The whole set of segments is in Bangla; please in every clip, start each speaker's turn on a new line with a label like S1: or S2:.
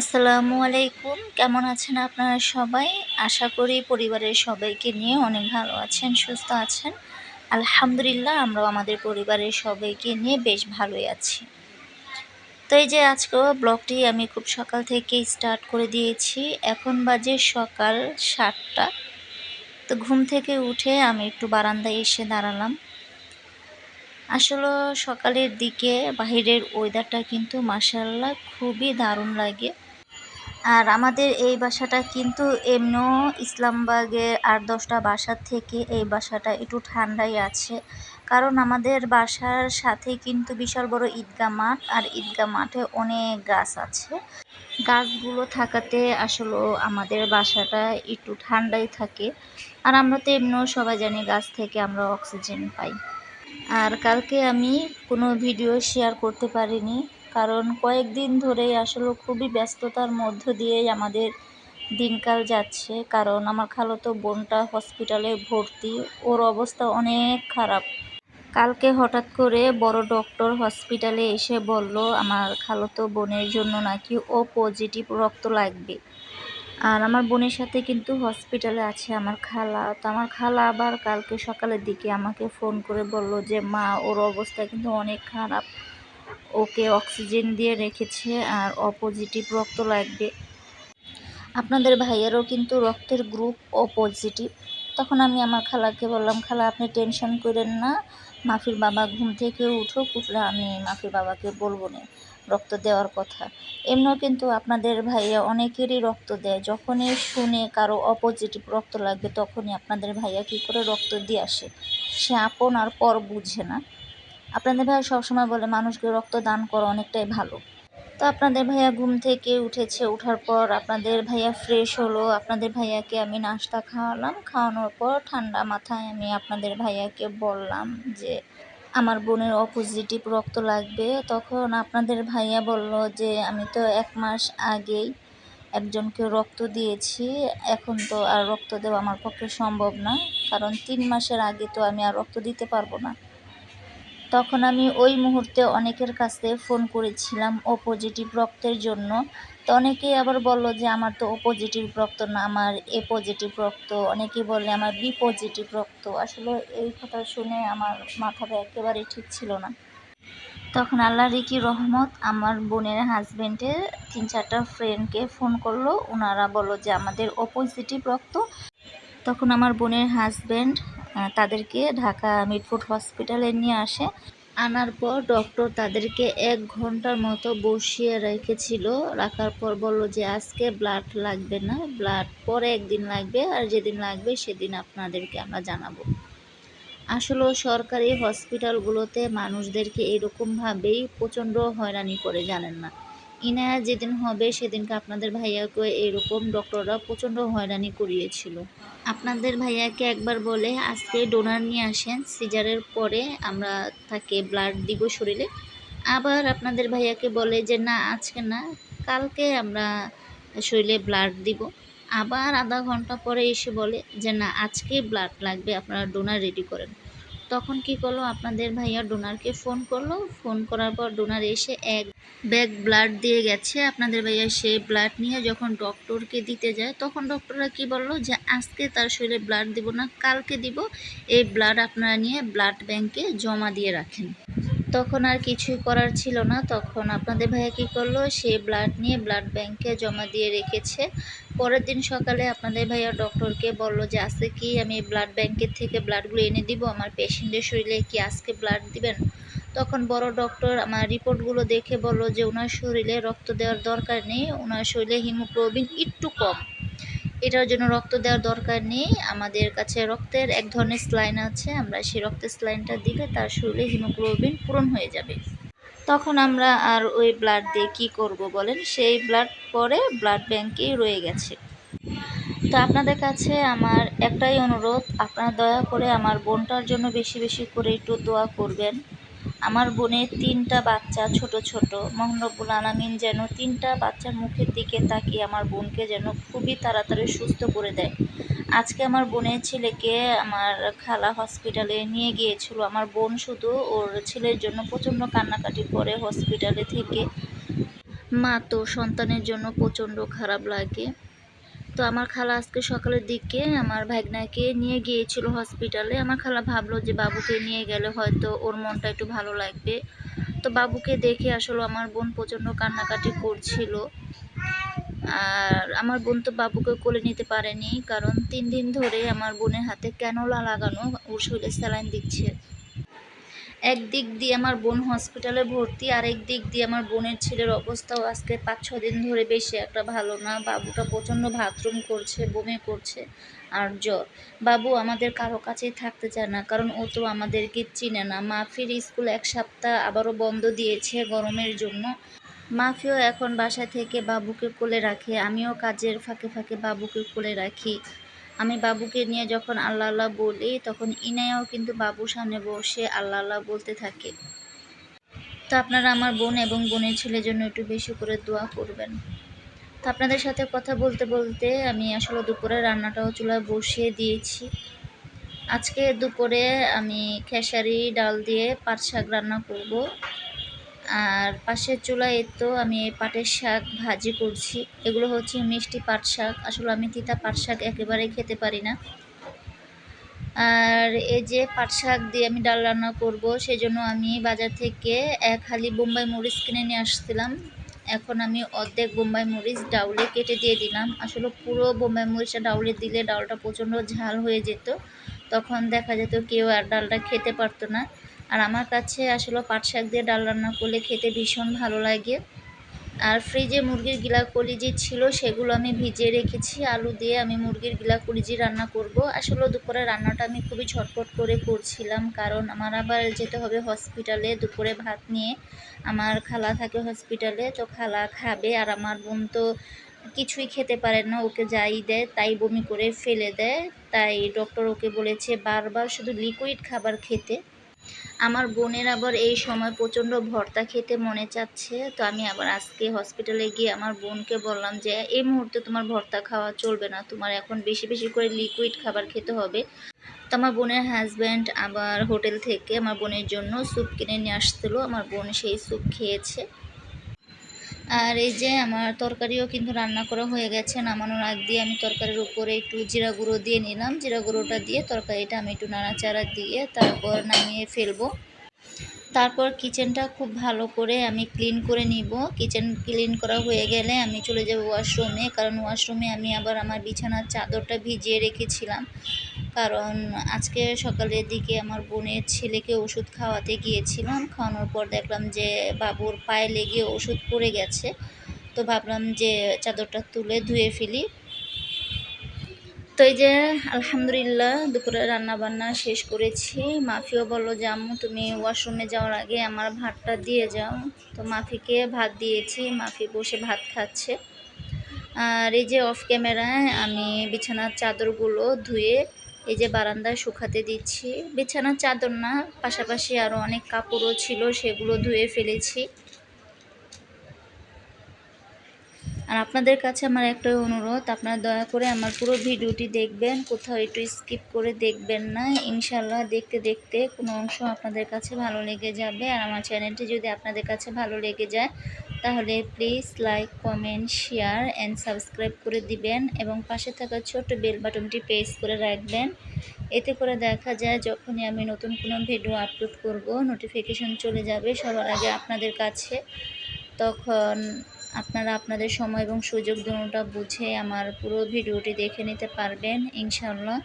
S1: আসসালামু আলাইকুম। কেমন আছেন আপনারা সবাই? আশা করি পরিবারের সবাইকে নিয়ে অনেক ভালো আছেন, সুস্থ আছেন। আলহামদুলিল্লাহ, আমরাও আমাদের পরিবারের সবাইকে নিয়ে বেশ ভালোই আছি। তো এই যে আজকেও ব্লগটি আমি খুব সকাল থেকে স্টার্ট করে দিয়েছি। এখন বাজে সকাল সাতটা। তো ঘুম থেকে উঠে আমি একটু বারান্দায় এসে দাঁড়ালাম। আসলে সকালের দিকে বাহিরের ওয়েদারটা কিন্তু মাসাল্লাহ খুবই দারুণ লাগে। আর আমাদের এই বাসাটা কিন্তু এমনিও ইসলামবাগের আট দশটা বাসার থেকে এই বাসাটা একটু ঠান্ডাই আছে। কারণ আমাদের বাসার সাথে কিন্তু বিশাল বড় ঈদগা মাঠ আর ঈদগা মাঠে অনেক গাছ আছে। গাছগুলো থাকাতে আসলে আমাদের বাসাটা একটু ঠান্ডাই থাকে। আর আমরা তো এমনিও সবাই জানি গাছ থেকে আমরা অক্সিজেন পাই। আর কালকে আমি কোনো ভিডিও শেয়ার করতে পারিনি। কারণ কয়েকদিন ধরেই আসলে খুবই ব্যস্ততার মধ্য দিয়েই আমাদের দিনকাল যাচ্ছে। কারণ আমার খালতো বোনটা হসপিটালে ভর্তি, ওর অবস্থা অনেক খারাপ। কালকে হঠাৎ করে বড় ডক্টর হসপিটালে এসে বলল, আমার খালতো বোনের জন্য নাকি ও পজিটিভ রক্ত লাগবে। আর আমার বোনের সাথে কিন্তু হসপিটালে আছে আমার খালা। তো আমার খালা আবার কালকে সকালের দিকে আমাকে ফোন করে বলল যে, মা, ওর অবস্থা কিন্তু অনেক খারাপ। ওকে অক্সিজেন দিয়ে রেখেছে আর অপজিটিভ রক্ত লাগবে। আপনাদের ভাইয়েরও কিন্তু রক্তের গ্রুপ ও পজিটিভ। তখন আমি আমার খালাকে বললাম, খালা, আপনি টেনশন করেন না, মাফির বাবা ঘুম থেকে উঠো উঠলে আমি মাফির বাবাকে বলব না, রক্ত দেওয়ার কথা। এমনিও কিন্তু আপনাদের ভাইয়া অনেকেরই রক্ত দেয়। যখনই শুনে কারও অপজিটিভ রক্ত লাগবে, তখনই আপনাদের ভাইয়া কী করে রক্ত দিয়ে আসে? সে আপন আর পর বুঝে না। আপনাদের ভাইয়া সবসময় বলে, মানুষকে রক্ত দান করা অনেকটাই ভালো। তো আপনাদের ভাইয়া ঘুম থেকে উঠেছে ওঠার পর আপনাদের ভাইয়া ফ্রেশ হলো। আপনাদের ভাইয়াকে আমি নাস্তা খাওয়ালাম। খাওয়ানোর পর ঠান্ডা মাথায় আমি আপনাদের ভাইয়াকে বললাম যে, আমার বোনের অপোজিটিভ রক্ত লাগবে। তখন আপনাদের ভাইয়া বলল যে, আমি তো এক মাস আগেই একজনকে রক্ত দিয়েছি। এখন তো আর রক্ত দেওয়া আমার পক্ষে সম্ভব না। কারণ তিন মাসের আগে তো আমি আর রক্ত দিতে পারব না। তখন আমি ওই মুহূর্তে অনেকের কাছে ফোন করেছিলাম ও পজিটিভ রক্তের জন্য। তো অনেকেই আবার বলল যে, আমার তো ও পজিটিভ রক্ত না, আমার এ পজিটিভ রক্ত। অনেকেই বললে, আমার বি পজিটিভ রক্ত। আসলে এই কথা শুনে আমার মাথাটা একেবারেই ঠিক ছিল না। তখন আল্লাহ রিকি রহমত আমার বোনের হাজব্যান্ডের তিন চারটা ফ্রেন্ডকে ফোন করল। ওনারা বলল যে, আমাদের ও পজিটিভ রক্ত। তখন আমার বোনের হাজব্যান্ড তাদেরকে ঢাকা মিটফুড হসপিটালে নিয়ে আসে। আনার পর ডক্টর তাদেরকে এক ঘণ্টার মতো বসিয়ে রেখেছিল। রাখার পর বলল যে, আজকে ব্লাড লাগবে না। ব্লাড পরে একদিন লাগবে আর যেদিন লাগবে সেদিন আপনাদেরকে আমরা জানাব। আসলে সরকারি হসপিটালগুলোতে মানুষদেরকে এরকমভাবেই প্রচণ্ড হয়রানি করে জানেন না। ইনায়া যেদিন হবে সেদিনকে আপনাদের ভাইয়াকে এরকম ডক্টররা প্রচণ্ড হয়রানি করিয়েছিল। আপনাদের ভাইয়াকে একবার বলে আজকে ডোনার নিয়ে আসেন, সিজারের পরে আমরা তাকে ব্লাড দিব শরীরে। আবার আপনাদের ভাইয়াকে বলে যে, না, আজকে না, কালকে আমরা শরীরে ব্লাড দিব। আবার আধা ঘণ্টা পরে এসে বলে যে, না আজকে ব্লাড লাগবে, আপনারা ডোনার রেডি করেন। তখন কি করল? আপনাদের ভাইয়া ডোনারকে ফোন করল। ফোন করার পর ডোনার এসে এক ব্যাগ ব্লাড দিয়ে গেছে। আপনাদের ভাইয়া সে ব্লাড নিয়ে যখন ডক্টরকে দিতে যায়, তখন ডক্টররা কি বলল? যে আজকে তার শরীরে ব্লাড দিব না, কালকে দিব। এই ব্লাড আপনারা নিয়ে ব্লাড ব্যাংকে জমা দিয়ে রাখেন। তখন আর কিছুই করার ছিল না। তখন আপনাদের ভাইয়া কী করল? সে ব্লাড নিয়ে ব্লাড ব্যাংকে জমা দিয়ে রেখেছে। পরের দিন সকালে আপনাদের ভাইয়া ডক্টরকে বলল যে, আজকে কি আমি ব্লাড ব্যাংকের থেকে ব্লাডগুলো এনে দিব? আমার পেশেন্টের শরীরে কি আজকে ব্লাড দিবেন? তখন বড় ডক্টর আমার রিপোর্টগুলো দেখে বলল যে, ওনার শরীরে রক্ত দেওয়ার দরকার নেই। ওনার শরীরে হিমোগ্লোবিন একটু কম। এটার জন্য রক্ত দেওয়ার দরকার নেই। আমাদের কাছে রক্তের এক ধরনের স্লাইন আছে, আমরা সেই রক্তের স্লাইনটা দিলে তার শরীরে হিমোগ্লোবিন পূরণ হয়ে যাবে। তখন আমরা আর ওই ব্লাড দিয়ে কী করব বলেন? সেই ব্লাড পরে ব্লাড ব্যাংকেই রয়ে গেছে। তো আপনাদের কাছে আমার একটাই অনুরোধ, আপনারা দয়া করে আমার বোনটার জন্য বেশি বেশি করে একটু দোয়া করবেন। আমার বোনের তিনটা বাচ্চা, ছোট ছোট। মহানব্বুল আলামিন যেন তিনটা বাচ্চার মুখের দিকে তাকিয়ে আমার বোনকে যেন খুবই তাড়াতাড়ি সুস্থ করে দেয়। আজকে আমার বোনের ছেলেকে আমার খালা হসপিটালে নিয়ে গিয়েছিল। আমার বোন শুধু ওর ছেলের জন্য প্রচণ্ড কান্নাকাটি করে হসপিটালে থেকে মা তো সন্তানের জন্য প্রচণ্ড খারাপ লাগে। তো আমার খালা আজকে সকালের দিকে আমার ভাগনাকে নিয়ে গিয়েছিল হসপিটালে। আমার খালা ভাবলো যে বাবুকে নিয়ে গেলে হয়তো ওর মনটা একটু ভালো লাগবে। তো বাবুকে দেখে আসলে আমার বোন প্রচণ্ড কান্নাকাটি করছিল। আর আমার বোন তো বাবুকে কোলে নিতে পারেনি, কারণ তিন দিন ধরে আমার বোনের হাতে ক্যানোলা লাগানো? ওর শরীরে স্যালাইন দিচ্ছে। একদিক দিয়ে আমার বোন হসপিটালে ভর্তি আর এক দিক দিয়ে আমার বোনের ছেলের অবস্থাও আজকে পাঁচ ছ দিন ধরে বেশি একটা ভালো না। বাবুটা প্রচণ্ড বাথরুম করছে, বমি করছে আর জ্বর। বাবু আমাদের কারও কাছেই থাকতে চায় না, কারণ ও তো আমাদেরকে চিনে না। মাফির স্কুল এক সপ্তাহ আবারও বন্ধ দিয়েছে গরমের জন্য। মাফিও এখন বাসা থেকে বাবুকে কোলে রাখে, আমিও কাজের ফাঁকে ফাঁকে বাবুকে কোলে রাখি। আমি বাবুকে নিয়ে যখন আল্লাহ আল্লাহ বলি, তখন ইনায়াও কিন্তু বাবুর সামনে বসে আল্লাহ আল্লাহ বলতে থাকে। তো আপনারা আমার বোন এবং বোনের ছেলের জন্য একটু বেশি করে দোয়া করবেন। তো আপনাদের সাথে কথা বলতে বলতে আমি আসলে দুপুরে রান্নাটাও চুলায় বসিয়ে দিয়েছি। আজকে দুপুরে আমি খেসারি, ডাল দিয়ে পাট শাক রান্না করব। আর পাশের চুলায় তো আমি পাটের শাক ভাজি করছি। এগুলো হচ্ছে মিষ্টি পাট শাক। আসলে আমি তিতা পাট শাক একেবারেই খেতে পারি না। আর এই যে পাট শাক দিয়ে আমি ডাল রান্না করব, সেজন্য আমি বাজার থেকে এক হালি বোম্বাই মরিচ কিনে নিয়ে আসছিলাম। এখন আমি অর্ধেক বোম্বাই মরিচ ডাউলে কেটে দিয়ে দিলাম। আসলে পুরো বোম্বাই মরিচটা ডাউলে দিলে ডালটা প্রচণ্ড ঝাল হয়ে যেত। তখন দেখা যেত কেউ আর ডালটা খেতে পারতো না। আর আমার কাছে আসলে পাট শাক দিয়ে ডাল রান্না করলে খেতে ভীষণ ভালো লাগে। আর ফ্রিজে মুরগির গিলা কলিজি ছিল, সেগুলো আমি ভিজিয়ে রেখেছি। আলু দিয়ে আমি মুরগির গিলা কলিজি রান্না করব। আসলে দুপুরে রান্নাটা আমি খুবই ছটপট করে করছিলাম, কারণ আমার আবার যেতে হবে হসপিটালে দুপুরে ভাত নিয়ে। আমার খালা থাকে হসপিটালে তো খালা খাবে আর আমার বোন তো কিছুই খেতে পারে না, ওকে যাই দেয়, তাই বমি করে ফেলে দেয়। তাই ডক্টর ওকে বলেছে বারবার শুধু লিকুইড খাবার খেতে। আমার বোনের আবার এই সময় প্রচণ্ড ভর্তা খেতে মনে চাচ্ছে, তো আমি আবার আজকে হসপিটালে গিয়ে আমার বোনকে বললাম যে, এই মুহূর্তে তোমার ভর্তা খাওয়া চলবে না, তোমার এখন বেশি বেশি করে লিকুইড খাবার খেতে হবে। তো আমার বোনের হাজব্যান্ড আবার হোটেল থেকে আমার বোনের জন্য স্যুপ কিনে নিয়ে আসছিল, আমার বোন সেই স্যুপ খেয়েছে। আর এই যে আমার তরকারিও কিন্তু রান্না করা হয়ে গেছে, নামানোর আগ দিয়ে আমি তরকারির উপরে একটু জিরা গুঁড়ো দিয়ে নিলাম। জিরা গুঁড়োটা দিয়ে তরকারিটা আমি একটু নাড়াচাড়া দিয়ে তারপর নামিয়ে ফেলব। তারপর কিচেনটা খুব ভালো করে আমি ক্লিন করে নিব। কিচেন ক্লিন করা হয়ে গেলে আমি চলে যাব ওয়াশরুমে কারণ ওয়াশরুমে আমি আবার আমার বিছানার চাদরটা ভিজিয়ে রেখেছিলাম। কারণ আজকে সকালের দিকে আমার বোনের ছেলেকে ওষুধ খাওয়াতে গিয়েছিলাম। খাওয়ানোর পর দেখলাম যে বাবুর পায়ে লেগে ওষুধ পড়ে গেছে। তো ভাবলাম যে চাদরটা তুলে ধুয়ে ফেলি। তো এই যে, আলহামদুলিল্লাহ, দুপুরে রান্না বান্না শেষ করেছি। মাফিও বলল যে আম্মু তুমি ওয়াশরুমে যাওয়ার আগে আমার ভাতটা দিয়ে যাও। তো মাফিকে ভাত দিয়েছি, মাফি বসে ভাত খাচ্ছে। আর এই যে অফ ক্যামেরায় আমি বিছানার চাদরগুলো ধুয়ে এই যে বারান্দায় শুকাতে দিচ্ছি। বিছানার চাদর না, পাশাপাশি আরও অনেক কাপড়ও ছিল, সেগুলো ধুয়ে ফেলেছি। আর আপনাদের কাছে আমার একটাই অনুরোধ, আপনারা দয়া করে আমার পুরো ভিডিওটি দেখবেন, কোথাও একটু স্কিপ করে দেখবেন না। ইনশাল্লাহ দেখতে দেখতে কোনো অংশ আপনাদের কাছে ভালো লেগে যাবে। আর আমার চ্যানেলটি যদি আপনাদের কাছে ভালো লেগে যায়, তাহলে please like, comment, share and subscribe করে দিবেন এবং পাশে থাকা ছোট্ট বেল বাটনটি প্রেস করে রাখবেন। এতে করে দেখা যায় যখনই আমি নতুন কোনো ভিডিও আপলোড করব নোটিফিকেশন চলে যাবে সবার আগে আপনাদের কাছে। তখন আপনারা আপনাদের সময় এবং সুযোগ দুটা বুঝে আমার পুরো ভিডিওটি দেখে নিতে পারবেন ইনশাল্লাহ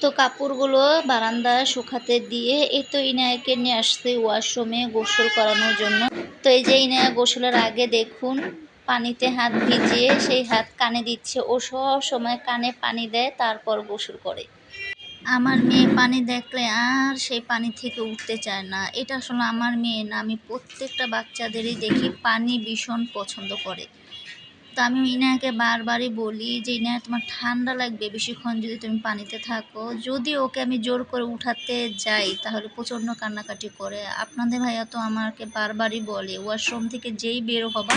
S1: তো কাপড়গুলো বারান্দা শুকাতে দিয়ে এই তো ইনায়াকে নিয়ে আসছে ওয়াশরুমে গোসল করানোর জন্য। তো এই যে ইনায়া গোসলের আগে দেখুন, পানিতে হাত ভিজিয়ে সেই হাত কানে দিচ্ছে। ও সব সময় কানে পানি দেয়, তারপর গোসল করে। আমার মেয়ে পানি দেখলে আর সেই পানি থেকে উঠতে চায় না। এটা আসলে আমার মেয়ে না। আমি প্রত্যেকটা বাচ্চাদেরই দেখি পানি ভীষণ পছন্দ করে। তো আমি ইনায়াকে বারবারই বলি যে ইনায়া তোমার ঠান্ডা লাগবে বেশিক্ষণ যদি তুমি পানিতে থাকো। যদি ওকে আমি জোর করে উঠাতে যাই, তাহলে প্রচণ্ড কান্নাকাটি করে। আপনাদের ভাইয়া তো আমাকে বারবারই বলে, ওয়াশরুম থেকে যেই বের হবা,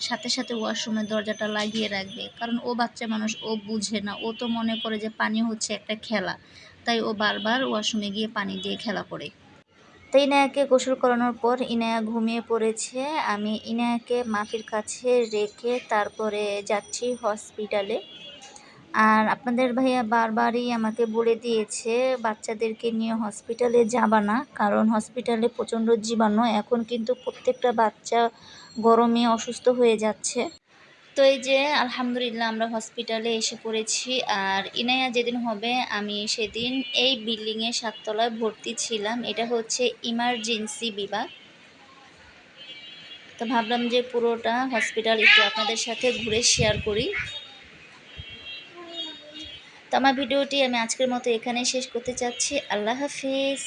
S1: সাথে সাথে ওয়াশরুমের দরজাটা লাগিয়ে রাখবে। কারণ ও বাচ্চা মানুষ, ও বুঝে না। ও তো মনে করে যে পানি হচ্ছে একটা খেলা। তাই ও বারবার ওয়াশরুমে গিয়ে পানি দিয়ে খেলা করে। তো ইনায়াকে গোসল করানোর পর ইনায়া ঘুমিয়ে পড়েছে। আমি ইনায়াকে মাফির কাছে রেখে তারপরে যাচ্ছি হসপিটালে। আর আপনাদের ভাইয়া বারবারই আমাকে বলে দিয়েছে, বাচ্চাদেরকে নিয়ে হসপিটালে যাবা না, কারণ হসপিটালে প্রচণ্ড জীবাণু। এখন কিন্তু প্রত্যেকটা বাচ্চা গরমে অসুস্থ হয়ে যাচ্ছে। তো এই যে আলহামদুলিল্লাহ আমরা হসপিটালে এসে পড়েছি, আর ইনায়া যেদিন হবে আমি সেদিন এই বিল্ডিংয়ে সাততলায় ভর্তি ছিলাম। এটা হচ্ছে ইমার্জেন্সি বিভাগ। তো ভাবলাম যে পুরোটা হসপিটাল একটু আপনাদের সাথে ঘুরে শেয়ার করি। তো আমার ভিডিওটি আমি আজকের মতো এখানে শেষ করতে চাচ্ছি। আল্লাহ হাফিজ।